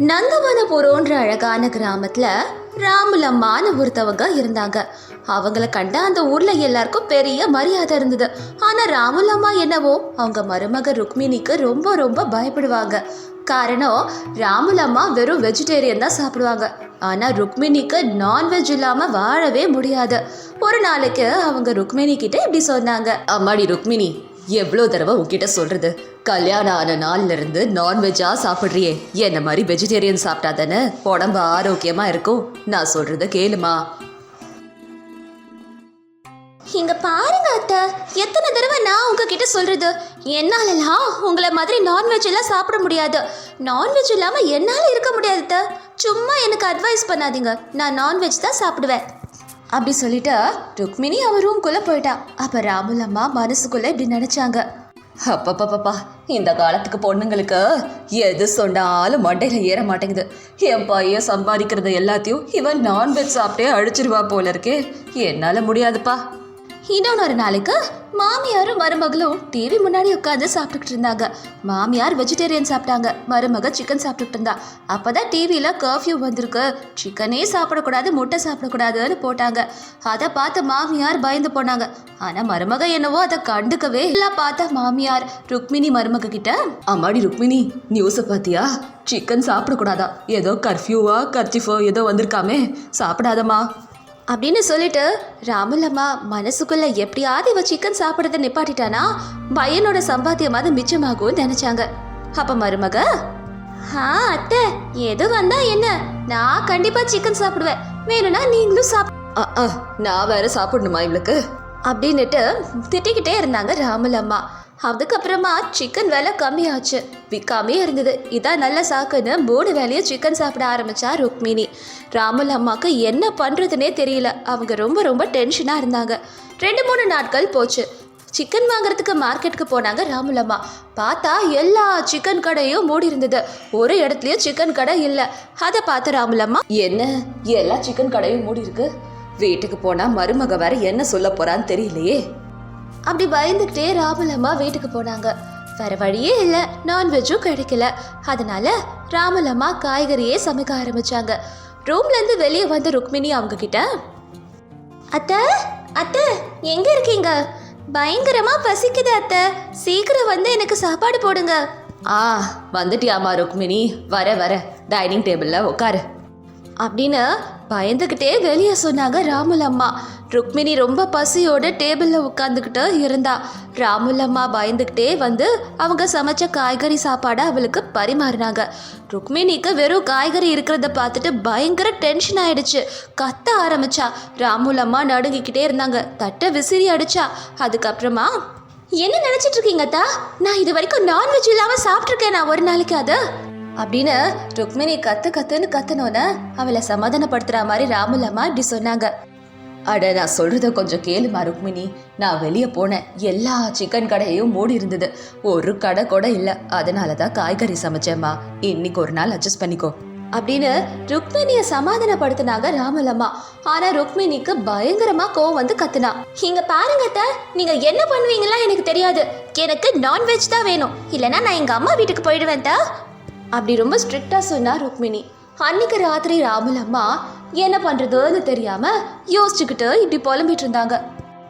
நந்தவனபுரம்ன்ற அழகான கிராமத்துல ராமுலம்மான்னு ஒருத்தவங்க இருந்தாங்க. அவங்கள கண்ட அந்த ஊர்ல எல்லாருக்கும் பெரிய மரியாதை இருந்தது. ஆனா ராமுலம்மா என்னவோ அவங்க மருமக ருக்மிணிக்கு ரொம்ப ரொம்ப பயப்படுவாங்க. காரணம் ராமுலம்மா வெறும் வெஜிடேரியன் தான் சாப்பிடுவாங்க. ஆனா ருக்மிணிக்கு நான்வெஜ் இல்லாம வாழவே முடியாது. ஒரு நாளைக்கு அவங்க ருக்மிணி கிட்ட இப்படி சொன்னாங்க. அம்மாடி ருக்மிணி எவ்வளோ தடவை உங்ககிட்ட சொல்றது? கல்யாணம் ஆன நாள்ல இருந்து நான்வெஜ்ஜா சாப்பிட்றியே. என்ன மாதிரி வெஜிடேரியன் சாப்பிட்டா தானே? உடம்பு ஆரோக்கியமா இருக்கும்? நான் சொல்றத கேளுமா. இங்க பாருங்க அத்தை. எத்தனை தடவை நான் உங்ககிட்ட சொல்றது? என்னாலலாம் உங்களை மாதிரி நான்வெஜ் எல்லாம் சாப்பிட முடியாது. நான்வெஜ் இல்லாம என்னால இருக்க முடியாது அத்தை. சும்மா எனக்கு அட்வைஸ் பண்ணாதீங்க. நான் நான்வெஜ் தான் சாப்பிடுவேன். அப்படி சொல்லிட்டு ருக்மிணி அவ ரூம்குள்ள போயிட்டா. அப்ப ராமுல் அம்மா மனசுக்குள்ள இப்படி நினைச்சாங்க. அப்பப்பப்பப்பா. இந்த காலத்துக்கு பொண்ணுங்களுக்கு எது சொன்னாலும் மண்டையில் ஏற மாட்டேங்குது. என் பையன் சம்பாதிக்கிறது எல்லாத்தையும் இவன் நான்வெஜ் சாப்பிட்டே அழிச்சிருவா போல இருக்கே. என்னால் முடியாதுப்பா. இன்னொன்று நாளைக்கு மாமியாரும் மருமகளும் டிவி முன்னாடி உட்காந்து சாப்பிட்டுக்கிட்டு இருந்தாங்க. மாமியார் வெஜிடேரியன் சாப்பிட்டாங்க. மருமக சிக்கன் சாப்பிட்டுட்டு இருந்தா. அப்பதான் டிவியில் கர்ஃப்யூ வந்திருக்கு. சிக்கனே சாப்பிடக்கூடாது முட்டை சாப்பிடக்கூடாதுன்னு போட்டாங்க. அதை பார்த்து மாமியார் பயந்து போனாங்க. ஆனால் மருமக என்னவோ அதை கண்டுக்கவே இல்லை பார்த்தா மாமியார். ருக்மிணி மருமக கிட்ட அம்மாடி ருக்மிணி நியூஸை பார்த்தியா? சிக்கன் சாப்பிடக்கூடாதா? ஏதோ கர்ஃப்யூவா கர்ச்சிஃபோ ஏதோ வந்திருக்காமே. சாப்பிடாதம்மா. அப்படின்னு சொல்லிட்டு ராமுலம்மா மனசுக்குள்ள எப்படியாவது இவ சிக்கன் சாப்பிட்றத நிப்பாட்டிட்டானா? பையனோட சம்பாத்தியமாவது மிச்சமாகும்னு நினைச்சாங்க. அப்ப மருமக ஆ அத்தை எது வந்தா என்ன? நான் கண்டிப்பா சிக்கன் சாப்பிடுவேன். வேணும்னா நீங்களும் சாப்பிட நான் வேற சாப்பிடணுமா இவளுக்கு? அப்படின்னுட்டு திட்டிக்கிட்டே இருந்தாங்க ராமுலம்மா அதுக்கப்புறமா சிக்கன் விலை கம்மியாச்சு. விற்காமே இருந்தது. இதான் நல்ல சாக்குன்னு மூணு வேலையும் சிக்கன் சாப்பிட ஆரம்பித்தா ருக்மிணி. ராமல் அம்மாவுக்கு என்ன பண்ணுறதுனே தெரியல. அவங்க ரொம்ப ரொம்ப டென்ஷனாக இருந்தாங்க. ரெண்டு மூணு நாட்கள் போச்சு. சிக்கன் வாங்குறதுக்கு மார்க்கெட்டுக்கு போனாங்க ராமுலம்மா பார்த்தா எல்லா சிக்கன் கடையும் மூடி இருந்தது. ஒரு இடத்துலயும் சிக்கன் கடை இல்லை. அதை பார்த்த ராமுலம்மா என்ன? எல்லா சிக்கன் கடையும் மூடி இருக்கு? வீட்டுக்கு போனா மருமக வேற என்ன சொல்ல போறான்னு தெரியலையே. அப்படி பயந்துக்கிட்டே ராமலம்மா வீட்டுக்கு போனாங்க. வேற வழியே இல்லை. நான்வெஜ்ஜும் கிடைக்கல. அதனால ராமலம்மா காய்கறியே சமைக்க ஆரம்பிச்சாங்க. ரூம்ல இருந்து வெளியே வந்த ருக்மிணி அவங்க கிட்ட அத்தை அத்தை எங்க இருக்கீங்க? பயங்கரமா பசிக்குது அத்தை. சீக்கிரம் வந்து எனக்கு சாப்பாடு போடுங்க. ஆ வந்துட்டியாமா ருக்மிணி. வர வர. டைனிங் டேபிளில் உட்காரு. அப்படின்னு பயந்துக்கிட்டே வெளியே சொன்னாங்க ராமுல் அம்மா ருக்மிணி ரொம்ப பசியோட டேபிளில் உட்காந்துக்கிட்டு இருந்தா. ராமுல் அம்மா பயந்துக்கிட்டே வந்து அவங்க சமைச்ச காய்கறி சாப்பாடை அவளுக்கு பரிமாறினாங்க. ருக்மிணிக்கு வெறும் காய்கறி இருக்கிறத பார்த்துட்டு பயங்கர டென்ஷன் ஆயிடுச்சு. கத்த ஆரம்பிச்சா. ராமுல் அம்மா நடுங்கிக்கிட்டே இருந்தாங்க. தட்டை விசிறி அடிச்சா. அதுக்கப்புறமா என்ன நினைச்சிட்டு இருக்கீங்க நான் இது வரைக்கும் நான்வெஜ் இல்லாமல் சாப்பிட்ருக்கேன் நான் ஒரு நாளைக்கு அது அப்படின்னு ருக்மிணி கத்து கத்துன்னு கத்துனோன்னு அவளை சமாதானப்படுத்துற மாதிரி ராமுல் அம்மா இப்படி சொன்னாங்க. அட நான் சொல்றத கொஞ்சம் கேளுமா ருக்மிணி. நான் வெளியே போனேன். எல்லா சிக்கன் கடையும் மூடி இருந்தது. ஒரு கடை கூட இல்லை. அதனால தான் காய்கறி சமைச்சேம்மா. இன்னைக்கு ஒரு நாள் அட்ஜஸ்ட் பண்ணிக்கோ. அப்படின்னு ருக்மிணிய சமாதானப்படுத்தினாங்க ராமலம்மா. ஆனா ருக்மிணிக்கு பயங்கரமா கோவம் வந்து கத்துனா. இங்க பாருங்க அத்தை, நீங்க என்ன பண்ணுவீங்களா எனக்கு தெரியாது. எனக்கு நான்வெஜ் தான் வேணும். இல்லைன்னா நான் எங்க அம்மா வீட்டுக்கு போயிடுவேன் தா அப்படி ரொம்ப ஸ்ட்ரிக்டாக சொன்னா ருக்மிணி. அன்னைக்கு ராத்திரி ராமுல் அம்மா என்ன பண்ணுறதுன்னு தெரியாம யோசிச்சுக்கிட்டு இப்படி புலம்பிட்டு இருந்தாங்க.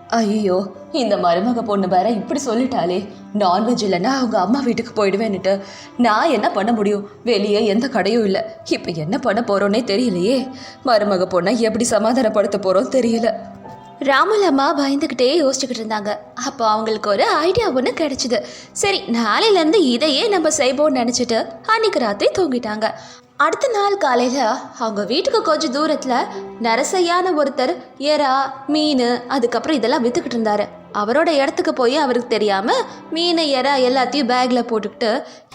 ஐயோ இந்த மருமக பொண்ணு வேற இப்படி சொல்லிட்டாளே. நான்வெஜ் இல்லைன்னா அவங்க அம்மா வீட்டுக்கு போயிடுவேன்னுட்டு. நான் என்ன பண்ண முடியும்? வெளியே எந்த கடையும் இல்லை. இப்போ என்ன பண்ண போகிறோன்னே தெரியலையே. மருமக பொண்ணை எப்படி சமாதானப்படுத்த போகிறோன்னு தெரியல. ராமுல் அம்மா பயந்துக்கிட்டே யோசிச்சுக்கிட்டு இருந்தாங்க. அப்போ அவங்களுக்கு ஒரு ஐடியா ஒன்று கிடைச்சிது. சரி நாளையிலேருந்து இதையே நம்ம செய்வோம்னு நினச்சிட்டு அன்னைக்கு ராத்திரி தூங்கிட்டாங்க. அடுத்த நாள் காலையில் அவங்க வீட்டுக்கு கொஞ்சம் தூரத்தில் நரசையான ஒருத்தர் எறா மீன் அதுக்கப்புறம் இதெல்லாம் விற்றுக்கிட்டு இருந்தாரு. அவரோட இடத்துக்கு போய் அவருக்கு தெரியாம மீன் எறா எல்லாத்தையும் பேக்ல போட்டுக்கிட்டு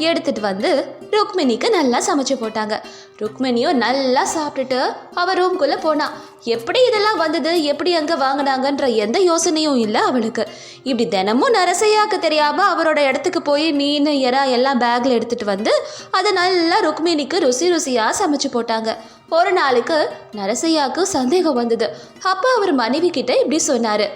எடுத்துட்டு வந்து ருக்மிணிக்கு நல்லா சமைச்சு போட்டாங்க. ருக்மிணியும் நல்லா சாப்பிட்டுட்டு அவர் ரூம்குள்ளே போனா எப்படி இதெல்லாம் வந்தது? எப்படி அங்கே வாங்கினாங்கன்ற எந்த யோசனையும் இல்லை அவளுக்கு. இப்படி தினமும் நரசையாக்கு தெரியாமல் அவரோட இடத்துக்கு போய் மீன் எறா எல்லாம் பேக்கில் எடுத்துகிட்டு வந்து அதை நல்லா ருக்மிணிக்கு ருசி ருசியாக சமைச்சு போட்டாங்க. ஒரு நாளுக்கு நரசையாக்கு சந்தேகம் வந்தது. அப்போ அவர் மனைவி கிட்ட இப்படி சொன்னார்.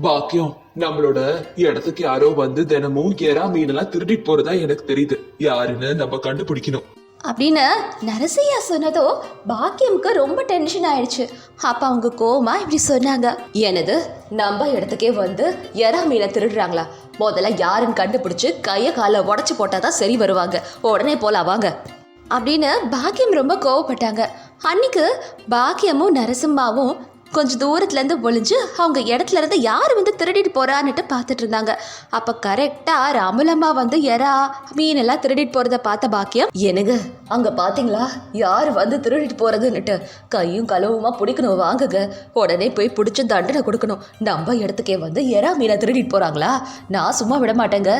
பாக்கியம். நம்மளோட இடத்துக்கு யாரோ வந்து தினமும் எறா மீனெல்லாம் திருடிட்டு போறதா எனக்கு தெரியுது. யாருன்னு நம்ம கண்டுபிடிக்கணும். அப்படின்னு நரசியா சொன்னதோ பாக்கியம்க்கு ரொம்ப டென்ஷன் ஆயிடுச்சு. அப்ப அவங்க கோமா இப்படி சொன்னாங்க. எனது நம்ம இடத்துக்கே வந்து எறா மீனை திருடுறாங்களா? முதல்ல யாருன்னு கண்டுபிடிச்சு கையை காலை உடச்சி போட்டாதான் சரி வருவாங்க. உடனே போலாம் வாங்க. அப்படின்னு பாக்கியம் ரொம்ப கோவப்பட்டாங்க. அன்னைக்கு பாக்கியமும் நரசிம்மாவும் கொஞ்சம் தூரத்துலேருந்து ஒளிஞ்சு அவங்க இடத்துல இருந்து யார் வந்து திருடிட்டு போகிறான்னுட்டு பார்த்துட்டு இருந்தாங்க. அப்போ கரெக்டாக ராமுலம்மா வந்து எறா மீனெல்லாம் திருடிட்டு போகிறத பார்த்த பாக்கியம் எனங்க அங்கே பார்த்தீங்களா? யார் வந்து திருடிட்டு போகிறதுன்னுட்டு கையும் களவுமா பிடிக்கணும் வாங்குங்க. உடனே போய் பிடிச்சி தண்டனை கொடுக்கணும். நம்ம இடத்துக்கே வந்து எறா மீனை திருடிட்டு போகிறாங்களா நான் சும்மா விட மாட்டேங்க.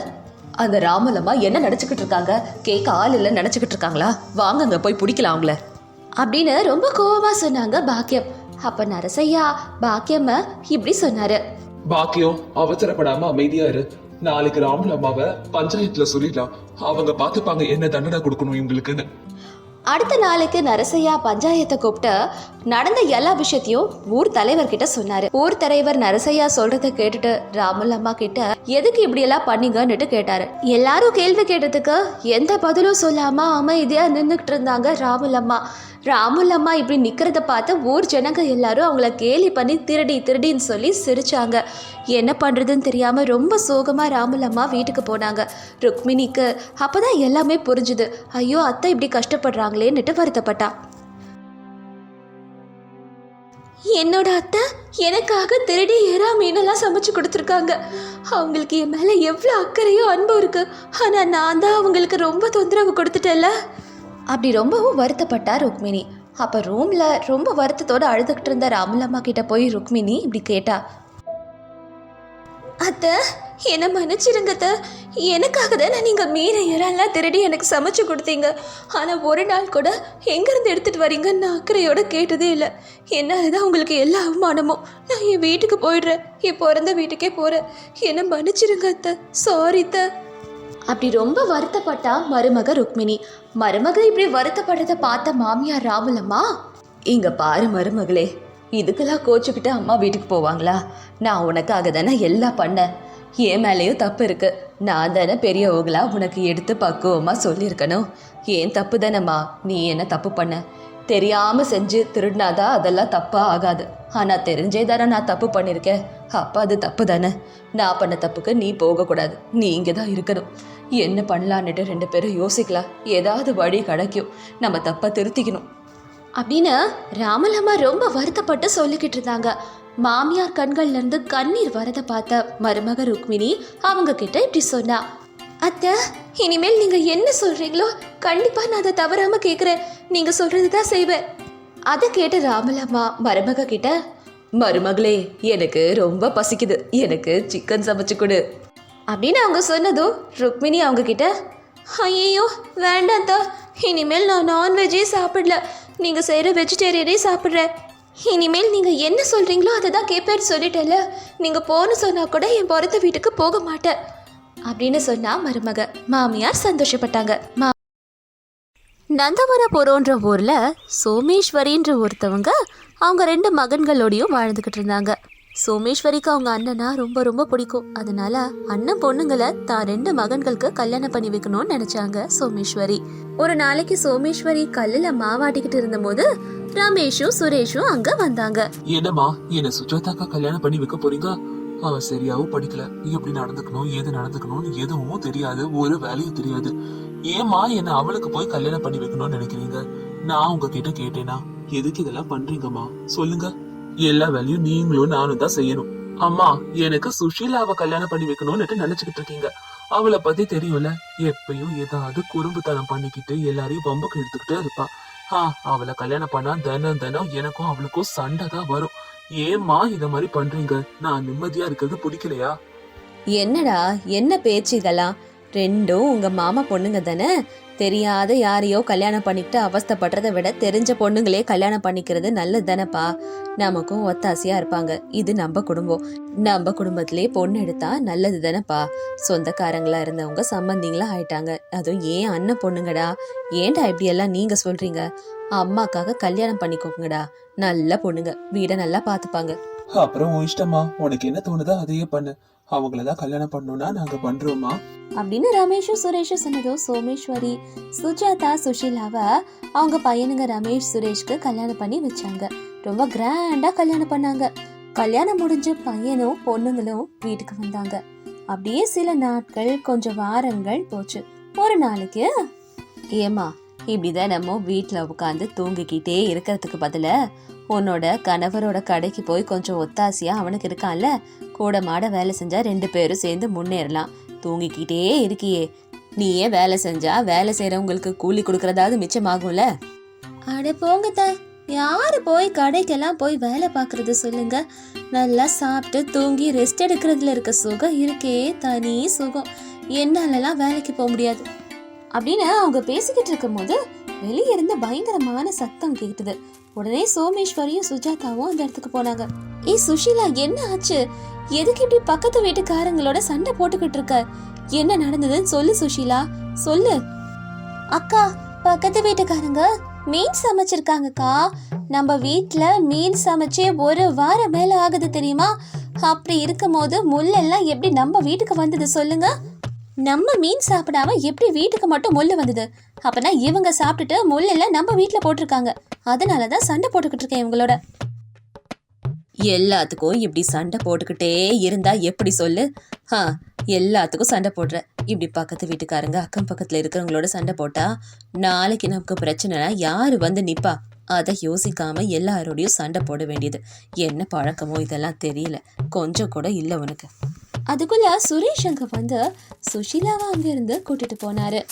அந்த ராமலம்மா என்ன நினச்சிக்கிட்டு இருக்காங்க? கேட்க ஆள் இல்லை நினச்சிக்கிட்டு இருக்காங்களா? வாங்கங்க போய் பிடிக்கலாம் அவங்கள. அப்படின்னு ரொம்ப கோவமாக சொன்னாங்க பாக்கியம். அப்ப நரசையா பாக்கியம்ம இப்படி சொன்னாரு. பாக்கியம் அவசரப்படாம அமைதியா இரு. நாளைக்கு ராமன் அம்மாவை பஞ்சாயத்துல சொல்லிடலாம். அவங்க பாத்துப்பாங்க என்ன தண்டனை கொடுக்கணும் இவங்களுக்குன்னு. அடுத்த நாளைக்கு நரசையா பஞ்சாயத்தை கூப்பிட்டு நடந்த எல்லா விஷயத்தையும் ஊர் தலைவர்கிட்ட சொன்னாரு. ஊர் தலைவர் நரசையா சொல்றத கேட்டுட்டு ராமுல் அம்மா கிட்ட எதுக்கு இப்படி எல்லாம் பண்ணீங்கன்னுட்டு கேட்டாரு. எல்லாரும் கேள்வி கேட்டதுக்கு எந்த பதிலும் சொல்லாம அமைதியா நின்றுகிட்டு இருந்தாங்க ராமுல் அம்மா. ராமுல் அம்மா இப்படி நிக்கிறத பார்த்து ஊர் ஜனங்க எல்லாரும் அவங்கள கேலி பண்ணி திருடி திருடின்னு சொல்லி சிரிச்சாங்க. என்ன பண்ணுறதுன்னு தெரியாமல் ரொம்ப சோகமாக ராமுல் அம்மா வீட்டுக்கு போனாங்க. ருக்மிணிக்கு அப்போ தான் எல்லாமே புரிஞ்சுது. ஐயோ அத்தை இப்படி கஷ்டப்படுறாங்களேன்னுட்டு வருத்தப்பட்டா. என்னோட அத்தை எனக்காக திருடி ஏறா மீனெல்லாம் சமைச்சு கொடுத்துருக்காங்க. அவங்களுக்கு என் மேலே எவ்வளோ அக்கறையும் அன்பும் இருக்கு. ஆனால் நான் தான் அவங்களுக்கு ரொம்ப தொந்தரவு கொடுத்துட்டேன்ல. அப்படி ரொம்பவும் வருத்தப்பட்டா ருக்மிணி. அப்போ ரூமில் ரொம்ப வருத்தத்தோடு அழுதுகிட்டு இருந்த ராமலம்மா கிட்ட போய் ருக்மிணி இப்படி கேட்டா. அத்தை என்னை மன்னிச்சிருங்கத்த எனக்காக தான் நீங்கள் மீனை இறெல்லாம் திருடி எனக்கு சமைச்சு கொடுத்தீங்க. ஆனால் ஒரு நாள் கூட எங்கேருந்து எடுத்துகிட்டு வரீங்கன்னு அக்கறையோட கேட்டதே இல்லை. என்னால் தான் உங்களுக்கு எல்லா அவமானமும். நான் என் வீட்டுக்கு போயிடுறேன். என் பிறந்த வீட்டுக்கே போகிறேன் என்னை மன்னிச்சிருங்க அத்தை. சாரி த அப்படி ரொம்ப வருத்தப்பட்டா மருமக ருக்மிணி. மருமக இப்படி வருத்தப்படுறத பார்த்த மாமியார் ராமுலம்மா இங்க பாரு மருமகளே இதுக்கெல்லாம் கோச்சுக்கிட்டு அம்மா வீட்டுக்கு போவாங்களா? நான் உனக்காக தானே எல்லாம் பண்ணேன். என் மேலேயும் தப்பு இருக்கு. நான் தானே பெரியவங்களா உனக்கு எடுத்து பக்குவமாக சொல்லியிருக்கணும். ஏன் தப்பு தானேம்மா? நீ என்ன தப்பு பண்ண? தெரியாமல் செஞ்சு திருடினாதான் அதெல்லாம் தப்பாக ஆகாது. ஆனால் தெரிஞ்சே தானே நான் தப்பு பண்ணியிருக்கேன். அப்போ அது தப்பு தானே? நான் பண்ண தப்புக்கு நீ போகக்கூடாது. நீ இங்கே தான் இருக்கணும். என்ன பண்ணலான்னுட்டு ரெண்டு பேரும் யோசிக்கலாம். ஏதாவது வழி கிடைக்கும். நம்ம தப்பை திருத்திக்கணும். அப்படின்னு ராமலம்மா ரொம்ப வருத்தப்பட்டு சொல்லிக்கிட்டு இருந்தாங்க. மாமியார் கண்கள்ல இருந்து கண்ணீர் வரதை பார்த்த மருமக ருக்மிணி அவங்க கிட்ட இப்படி சொன்னா. அத்தை இனிமேல் நீங்க என்ன சொல்றீங்களோ கண்டிப்பா நான் அதை தவறாம கேக்குறேன். நீங்க சொல்றதுதான் செய்வேன் அதை கேட்ட ராமலம்மா மருமக கிட்ட மருமகளே எனக்கு ரொம்ப பசிக்குது. எனக்கு சிக்கன் சமைச்சு கொடு. அப்படின்னு அவங்க சொன்னதும் ருக்மிணி அவங்க கிட்ட ஐயோ வேண்டாம் தா இனிமேல் நான் நான்வெஜ்ஜே சாப்பிடல. நீங்கள் செய்கிற வெஜிடேரியனே சாப்பிட்றேன் இனிமேல் நீங்கள் என்ன சொல்கிறீங்களோ அதை தான் கேட்பேன்னு சொல்லிட்டேல நீங்கள் போன்னு சொன்னால் கூட என் பிறந்த வீட்டுக்கு போக மாட்டேன் அப்படின்னு சொன்னா மருமக மாமியார் சந்தோஷப்பட்டாங்க. மா நந்தவனபுரம்ன்ற ஊரில் சோமேஸ்வரின்ற ஒருத்தவங்க அவங்க ரெண்டு மகன்களோடையும் வாழ்ந்துக்கிட்டு இருந்தாங்க. சோமேஸ்வரிக்கு அவங்க அண்ணனா ரொம்ப ரொம்ப பிடிக்கும். அதனால அண்ணன் பொண்ணுங்களை தான் ரெண்டு மகன்களுக்கு கல்யாணம் பண்ணி வைக்கணும்னு நினைச்சாங்க சோமேஸ்வரி. ஒரு நாளைக்கு சோமேஸ்வரி கல்லுல மாவாட்டிக்கிட்டு இருந்தபோது ரமேஷும் சுரேஷும் அங்க வந்தாங்க. என்னம்மா என்ன சுஜாதாக்கா கல்யாணம் பண்ணி வைக்க போறீங்க? அவ சரியாவும் படிக்கல. எப்படி நடந்துக்கணும் ஏது நடந்துக்கணும்னு எதுவும் தெரியாது ஒரு வேலையும் தெரியாது. ஏம்மா என்ன அவளுக்கு போய் கல்யாணம் பண்ணி வைக்கணும்னு நினைக்கிறீங்க? நான் உங்ககிட்ட கேட்டேனா? எதுக்கு இதெல்லாம் பண்றீங்கம்மா? சொல்லுங்க. எல்லா வேலையும் நீங்களும் நானும் தான் செய்யணும். அம்மா எனக்கு சுஷீலாவை கல்யாணம் பண்ணி வைக்கணும்னு நினைச்சுக்கிட்டு இருக்கீங்க. அவளை பத்தி தெரியும்ல? எப்பயும் ஏதாவது குறும்புத்தனம் பண்ணிக்கிட்டு எல்லாரையும் பம்புக்கு எடுத்துக்கிட்டே இருப்பா. ஆ அவளை கல்யாணம் பண்ணா தினம் தினம் எனக்கும் அவளுக்கும் சண்டை தான் வரும். ஏம்மா இத மாதிரி பண்றீங்க? நான் நிம்மதியா இருக்கிறது பிடிக்கலையா? என்னடா என்ன பேச்சு இதெல்லாம்? ரெண்டும் உங்க மாமா பொண்ணுங்க தானே? தெரியாத யாரையோ கல்யாணம் பண்ணிக்கிட்டு அவஸ்தைப்படுறதை விட தெரிஞ்ச பொண்ணுங்களே கல்யாணம் பண்ணிக்கிறது நல்லது தானேப்பா நமக்கும் ஒத்தாசையா இருப்பாங்க. இது நம்ம குடும்பம். நம்ம குடும்பத்திலே பொண்ணு எடுத்தா நல்லது தானேப்பா சொந்தக்காரங்களா இருந்தவங்க சம்பந்திங்களா ஆயிட்டாங்க. அதுவும் ஏன் அண்ணன் பொண்ணுங்கடா? ஏன்டா இப்படி எல்லாம் நீங்க சொல்றீங்க? அம்மாக்காக கல்யாணம் பண்ணிக்கோங்கடா. நல்ல பொண்ணுங்க. வீடை நல்லா பாத்துப்பாங்க அப்புறம் உன் இஷ்டமா? உனக்கு என்ன தோணுதோ அதையே பண்ணு. அவங்களதான் கல்யாணம் பண்ணணும்னா நாங்க பண்றோமா? அப்படின்னு ரமேஷும் சுரேஷும் சொன்னதும் சோமேஸ்வரி சுஜாதா சுஷீலாவை அவங்க பையனுங்க ரமேஷ் சுரேஷ்க்கு கல்யாணம் பண்ணி வச்சாங்க. ரொம்ப கிராண்டா கல்யாணம் பண்ணாங்க. கல்யாணம் முடிஞ்ச பையனும் பொண்ணுங்களும் வீட்டுக்கு வந்தாங்க. அப்படியே சில நாட்கள் கொஞ்சம் வாரங்கள் போச்சு. ஒரு நாளைக்கு ஏமா இப்படிதான் நம்ம வீட்டில் உட்காந்து தூங்கிக்கிட்டே இருக்கிறதுக்கு பதில உன்னோட கணவரோட கடைக்கு போய் கொஞ்சம் ஒத்தாசியா அவனுக்கு இருக்கான்ல? கூட மாட வேலை செஞ்சா ரெண்டு பேரும் சேர்ந்து முன்னேறலாம். தூங்கிக்கிட்டே இருக்கியே. நீயே வேலை செஞ்சா வேலை செய்யறவங்களுக்கு கூலி கொடுக்கறதாவது மிச்சமாகும்ல? அட போங்க த. யாரு போய் கடைக்கெல்லாம் போய் வேலை பார்க்கறது சொல்லுங்க? நல்லா சாப்பிட்டு தூங்கி ரெஸ்ட் எடுக்கிறதுல இருக்க சுகம் இருக்கே தனி சுகம். என்னாலலாம் வேலைக்கு போக முடியாது. அப்படின்னு அவங்க பேசிக்கிட்டு இருக்கும்போது வெளியே இருந்து பயங்கரமான சத்தம் கேட்டுது. உடனே சோமேஸ்வரியும் சுஜாதாவும் அந்த இடத்துக்கு போனாங்க. ஏ சுஷீலா என்ன ஆச்சு? எதுக்கு இப்படி பக்கத்து வீட்டுக்காரங்களோட சண்டை போட்டுக்கிட்டு இருக்க? என்ன நடந்ததுன்னு சொல்லு சுஷீலா. சொல்லு. அக்கா பக்கத்து வீட்டுக்காரங்க மீன் சமைச்சிருக்காங்கக்கா. நம்ம வீட்டில் மீன் சமைச்சே ஒரு வாரம் மேல ஆகுது தெரியுமா? அப்படி இருக்கும்போது முள்ளெல்லாம் எப்படி நம்ம வீட்டுக்கு வந்தது சொல்லுங்க. நம்ம மீன் சாப்பிடாம எப்படி வீட்டுக்கு மட்டும் முள்ளு வந்தது? அப்பனா இவங்க சாப்பிட்டுட்டு முள்ளெல்லாம் நம்ம வீட்டில் போட்டிருக்காங்க. அதனால தான் சண்டை போட்டுக்கிட்டு இருக்கேன் இவங்களோட. எல்லாத்துக்கும் இப்படி சண்டை போட்டுக்கிட்டே இருந்தா எப்படி சொல்லு? ஆ எல்லாத்துக்கும் சண்டை போடுற. இப்படி பக்கத்து வீட்டுக்காரங்க அக்கம் பக்கத்துல இருக்கிறவங்களோட சண்டை போட்டா நாளைக்கு நமக்கு பிரச்சனைனா யாரு வந்து நிப்பா? அதை யோசிக்காம எல்லாரோடையும் சண்டை போட வேண்டியது. என்ன பழக்கமோ இதெல்லாம் தெரியல. கொஞ்சம் கூட இல்லை உனக்கு. அதுக்குள்ள சுரேஷ் அங்க வந்து சுஷீலாவை அங்கிருந்து கூட்டிட்டு போனாரு.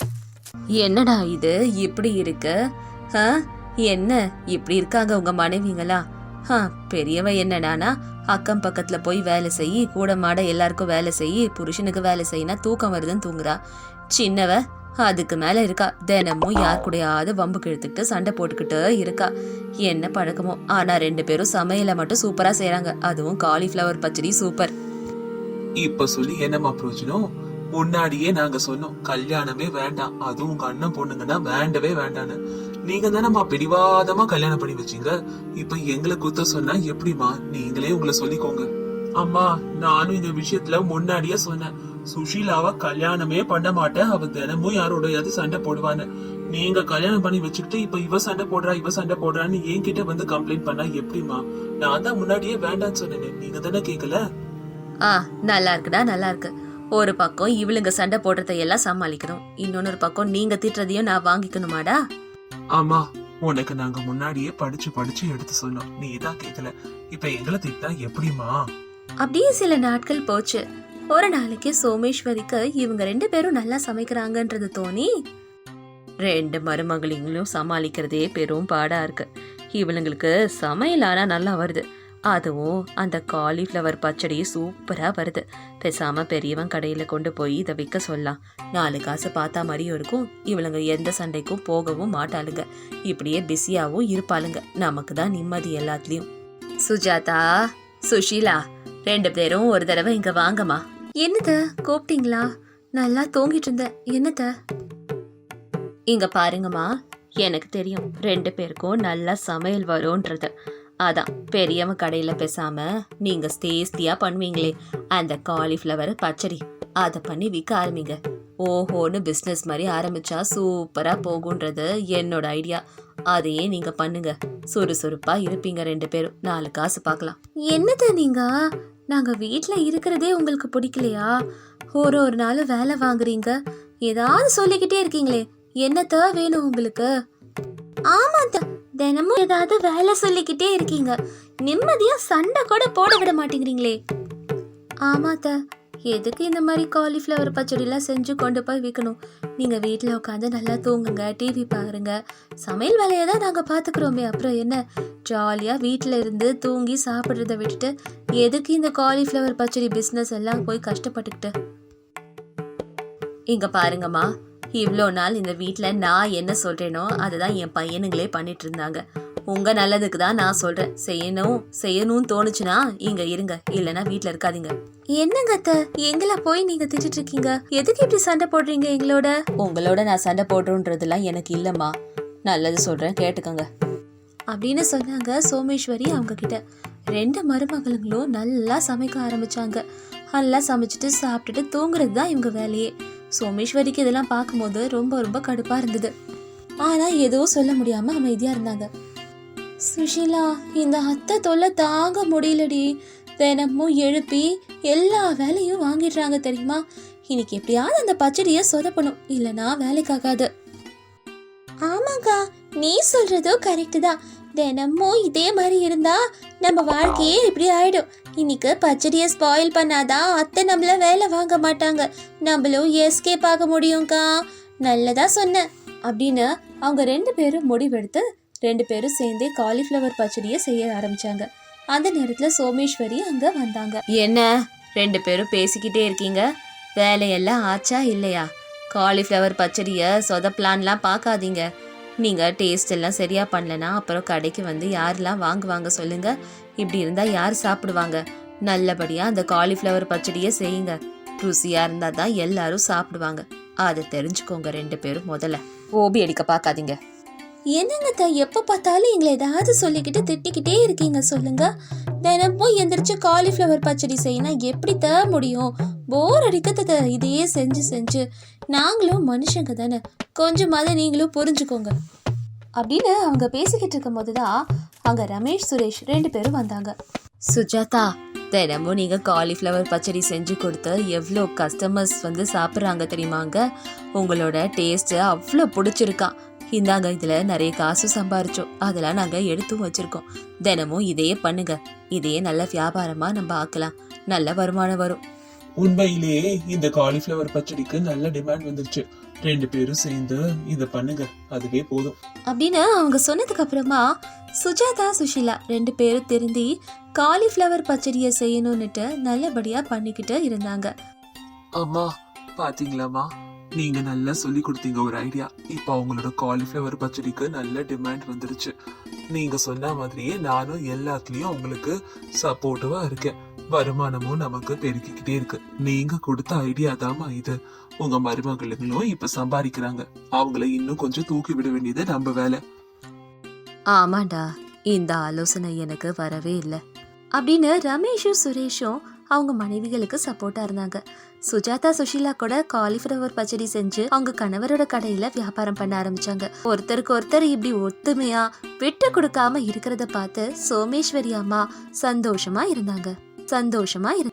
என்னடா இது? இப்படி இருக்கு? ஆ என்ன இப்படி இருக்காங்க உங்க மனைவிங்களா? ஆ பெரியவ என்னடானா அக்கம் பக்கத்துல போய் வேலை செய்யி கூட மாட எல்லாருக்கும் வேலை செய்யி புருஷனுக்கு வேலை செய்யினா தூக்கம் வருதுன்னு தூங்குறா. சின்னவ அதுக்கு மேல இருக்கா. தினமும் யார் கூடயாவது வம்பு கிழத்துக்கிட்டு சண்டை போட்டுக்கிட்டு இருக்கா. என்ன பழக்கமோ. ஆனா ரெண்டு பேரும் சமையலை மட்டும் சூப்பரா செய்யறாங்க அதுவும் காலிஃப்ளவர் பச்சடி சூப்பர். இப்ப சொல்லி என்னம்மா பிரயோஜனம் முன்னாடியே நாங்க சொன்னோம் கல்யாணமே வேண்டாம். அதுவும் உங்க அண்ணன் பொண்ணுங்கன்னா வேண்டவே வேண்டான்னு நீங்க தானம்மா பிடிவாதமா கல்யாணம் பண்ணி வச்சீங்க? இப்ப எங்களை குத்த சொன்னா எப்படிமா நீங்களே உங்களை சொல்லிக்கோங்க. அம்மா நானும் இந்த விஷயத்துல முன்னாடியே சொன்னேன். சுஷீலாவ கல்யாணமே பண்ண மாட்டேன். அவ தினமும் யாரோடையாவது சண்டை போடுவான்னு. நீங்க கல்யாணம் பண்ணி வச்சுக்கிட்டு இப்ப இவ சண்டை போடுறா இவ சண்டை போடுறான்னு என்கிட்ட வந்து கம்ப்ளைண்ட் பண்ணா எப்படிமா நான் தான் முன்னாடியே வேண்டாம்னு சொன்னேனே. நீங்க தானே கேக்கல? ஆ நல்லா இருக்குடா நல்லா இருக்கு. ஒரு பக்கம் இவளுங்க சண்டை போடுறதையெல்லாம் சமாளிக்கணும். ஒரு பக்கம் நீங்க திட்டுறதையும் நான் வாங்கிக்கணுமாடா? ஆமா உனக்கு நாங்க முன்னாடியே படிச்சு படிச்சு எடுத்து சொன்னோம். நீ இதான் கேக்கல. இப்ப எங்களை திட்டா எப்படிமா அப்படியே சில நாட்கள் போச்சு. ஒரு நாளைக்கு சோமேஸ்வரிக்கு இவங்க ரெண்டு பேரும் நல்லா சமைக்கிறாங்கன்றது தோணி ரெண்டு மருமகளிங்களும் சமாளிக்கிறதே பெரும் பாடா இருக்கு. இவளுங்களுக்கு சமையல் ஆனா நல்லா வருது. அதுவும் அந்த காலிஃப்ளவர் பச்சடி சூப்பராக வருது. பேசாம பெரியவன் கடையில் கொண்டு போய் இதை விற்க சொல்லலாம். நாலு காசு பார்த்தா மாதிரியும் இருக்கும். இவளுங்க எந்த சண்டைக்கும் போகவும் மாட்டாளுங்க. இப்படியே பிஸியாகவும் இருப்பாளுங்க. நமக்கு தான் நிம்மதி எல்லாத்துலேயும். சுஜாதா சுஷீலா ரெண்டு பேரும் ஒரு தடவை இங்கே வாங்கம்மா. என்னத்த கூப்பிட்டீங்களா? நல்லா தூங்கிட்டு இருந்தேன். என்னத்த? இங்கே பாருங்கம்மா. எனக்கு தெரியும் ரெண்டு பேருக்கும் நல்லா சமையல் வரும்ன்றது. அதான் பெரியவன் கடையில் பேசாம நீங்க டேஸ்டியா பண்ணுவீங்களே அந்த காலிஃப்ளவர் பச்சடி அதை பண்ணி விற்க ஆரம்பிங்க. ஓஹோன்னு பிஸ்னஸ் மாதிரி ஆரம்பிச்சா சூப்பரா போகுன்றது என்னோட ஐடியா அதையே நீங்க பண்ணுங்க. சுறுசுறுப்பா இருப்பீங்க ரெண்டு பேரும். நாலு காசு பார்க்கலாம் என்னது நீங்க? நாங்க வீட்டில் இருக்கிறதே உங்களுக்கு பிடிக்கலையா? ஒரு ஒரு நாள் வேலை வாங்குறீங்க. ஏதாவது சொல்லிக்கிட்டே இருக்கீங்களே. என்னத்த வேணும் உங்களுக்கு? ஆமாத்த தினமும் ஏதாவது வேலை சொல்லிக்கிட்டே இருக்கீங்க. நிம்மதியா சண்டை கூட போட விட மாட்டேங்கிறீங்களே. ஆமாத்த எதுக்கு இந்த மாதிரி காலிஃப்ளவர் பச்சடிலாம் செஞ்சு கொண்டு போய் விற்கணும் நீங்கள் வீட்டில் உட்காந்து நல்லா தூங்குங்க டிவி பாருங்க. சமையல் வேலையை தான் நாங்கள் பார்த்துக்குறோமே அப்புறம் என்ன? ஜாலியாக வீட்டில் இருந்து தூங்கி சாப்பிட்றத விட்டுட்டு எதுக்கு இந்த காலிஃப்ளவர் பச்சடி பிஸ்னஸ் எல்லாம் போய் கஷ்டப்பட்டுக்கிட்டு? இங்கே பாருங்கம்மா இவ்வளோ நாள் இந்த வீட்டில் நான் என்ன சொல்றேனோ அதுதான் என் பையனுங்களே பண்ணிட்டு இருந்தாங்க உங்க நல்லதுக்கு தான் நான் சொல்றேன். செய்யணும் செய்யணும்னு தோணுச்சுன்னா இங்க இருங்க. இல்லைன்னா வீட்ல இருக்காதீங்க. என்னங்க அத்தை? எங்களை போய் நீங்க திட்டிட்டு இருக்கீங்க எதுக்கு இப்படி சண்டை போடுறீங்க எங்களோட? உங்களோட நான் சண்டை போடுறோன்றதெல்லாம் எனக்கு இல்லம்மா. நல்லது சொல்றேன் கேட்டுக்கோங்க. அப்படின்னு சொன்னாங்க சோமேஸ்வரி அவங்க கிட்ட ரெண்டு மருமகளுங்களும் நல்லா சமைக்க ஆரம்பிச்சாங்க. நல்லா சமைச்சிட்டு சாப்பிட்டுட்டு தூங்குறது தான் இவங்க வேலையே. சோமேஸ்வரிக்கு இதெல்லாம் பார்க்கும்போது ரொம்ப ரொம்ப கடுப்பாக இருந்தது. ஆனால் எதுவும் சொல்ல முடியாம அமைதியாக இருந்தாங்க. சுஷீலா இந்த அத்தை தொல்லை தாங்க முடியலடி. தினமும் எழுப்பி எல்லா வேலையும் வாங்கிடுறாங்க தெரியுமா? இன்னைக்கு எப்படியாவது அந்த பச்சடியை சொதப்பணும் இல்லைனா வேலைக்காகாது. ஆமாக்கா நீ சொல்றதும் கரெக்டு தான். தினமும் இதே மாதிரி இருந்தா நம்ம வாழ்க்கையே இப்படி ஆயிடும். இன்னைக்கு பச்சடியை ஸ்பாயில் பண்ணாதான் அத்தை நம்மள வேலை வாங்க மாட்டாங்க. நம்மளும் எஸ்கேப் ஆக முடியும்க்கா. நல்லதா சொன்ன அப்படின்னு அவங்க ரெண்டு பேரும் முடிவெடுத்து ரெண்டு பேரும் சேர்ந்தே காலிஃப்ளவர் பச்சடியை செய்ய ஆரம்பிச்சாங்க. அந்த நேரத்துல சோமேஸ்வரி அங்க வந்தாங்க. என்ன? ரெண்டு பேரும் பேசிக்கிட்டே இருக்கீங்க? வேலையெல்லாம் ஆச்சா இல்லையா? காலிஃப்ளவர் பச்சடியை சொதப்பலான்லாம் பார்க்காதீங்க. நீங்கள் டேஸ்ட் எல்லாம் சரியாக பண்ணலனா அப்புறம் கடைக்கு வந்து யாரெல்லாம் வாங்குவாங்க சொல்லுங்கள் இப்படி இருந்தால் யார் சாப்பிடுவாங்க? நல்லபடியாக அந்த காலிஃப்ளவர் பச்சடியை செய்யுங்க. ருசியாக இருந்தால் தான் எல்லாரும் சாப்பிடுவாங்க. அதை தெரிஞ்சுக்கோங்க ரெண்டு பேரும் முதல்ல. ஓபி அடிக்க பார்க்காதீங்க. என்னங்க எப்போ பார்த்தாலும் எங்களை ஏதாவது சொல்லிக்கிட்டு திட்டிக்கிட்டே இருக்கீங்க சொல்லுங்க. தினமும் எந்திரிச்சு காலிஃப்ளவர் பச்சடி செய்யணும் எப்படி த முடியும்? போர் அடிக்கிறது இதையே செஞ்சு செஞ்சு. நாங்களும் மனுஷங்க தானே. கொஞ்சமாவது நீங்களும் புரிஞ்சுக்கோங்க. அப்படின்னு அவங்க பேசிக்கிட்டு இருக்கும் போதுதான் அங்கே ரமேஷ் சுரேஷ் ரெண்டு பேரும் வந்தாங்க. சுஜாதா தினமும் நீங்கள் காலிஃப்ளவர் பச்சடி செஞ்சு கொடுத்து எவ்வளோ கஸ்டமர்ஸ் வந்து சாப்பிட்றாங்க தெரியுமாங்க? உங்களோட டேஸ்ட்டு அவ்வளோ பிடிச்சிருக்கான். இந்தாங்க இதுல நிறைய காசு சம்பாரிச்சோம். அதெல்லாம் நாங்க எடுத்தும் வச்சிருக்கோம். தினமும் இதையே பண்ணுங்க. இதையே நல்ல வியாபாரமா நம்ம ஆக்கலாம். நல்ல வருமானம் வரும். உண்மையிலேயே இந்த காலிஃப்ளவர் பச்சடிக்கு நல்ல டிமாண்ட் வந்துருச்சு. ரெண்டு பேரும் சேர்ந்து இத பண்ணுங்க. அதுவே போதும். அப்படின்னு அவங்க சொன்னதுக்கு அப்புறமா சுஜாதா சுஷிலா ரெண்டு பேரும் திருந்தி காலிஃப்ளவர் பச்சடியை செய்யணும்னுட்டு நல்லபடியா பண்ணிக்கிட்டு இருந்தாங்க. அம்மா பாத்தீங்களாம்மா? நீங்க நல்லா சொல்லி கொடுத்தீங்க ஒரு ஐடியா இப்போ அவங்களோட காலிஃப்ளவர் பச்சடிக்கு நல்ல டிமாண்ட் வந்துருச்சு. நீங்க சொன்ன மாதிரியே நானும் எல்லாத்துலயும் உங்களுக்கு சப்போர்ட்டிவா இருக்கேன். வருமானமும் நமக்கு பெருக்கிக்கிட்டே இருக்கு. நீங்க கொடுத்த ஐடியா தாம்மா இது. உங்க மருமகளுங்களும் இப்ப சம்பாதிக்கிறாங்க. அவங்கள இன்னும் கொஞ்சம் தூக்கி விட வேண்டியது நம்ம வேலை. ஆமாண்டா இந்த ஆலோசனை எனக்கு வரவே இல்லை. அப்படின்னு ரமேஷும் சுரேஷும் அவங்க மனைவிகளுக்கு சப்போர்ட்டா இருந்தாங்க. சுஜாதா சுஷீலா கூட காலிஃப்ளவர் பச்சடி செஞ்சு அவங்க கணவரோட கடையில வியாபாரம் பண்ண ஆரம்பிச்சாங்க. ஒருத்தருக்கு ஒருத்தர் இப்படி ஒத்துமையா விட்டு கொடுக்காம இருக்கிறத பார்த்து சோமேஸ்வரி அம்மா சந்தோஷமா இருந்தாங்க. சந்தோஷமா இரு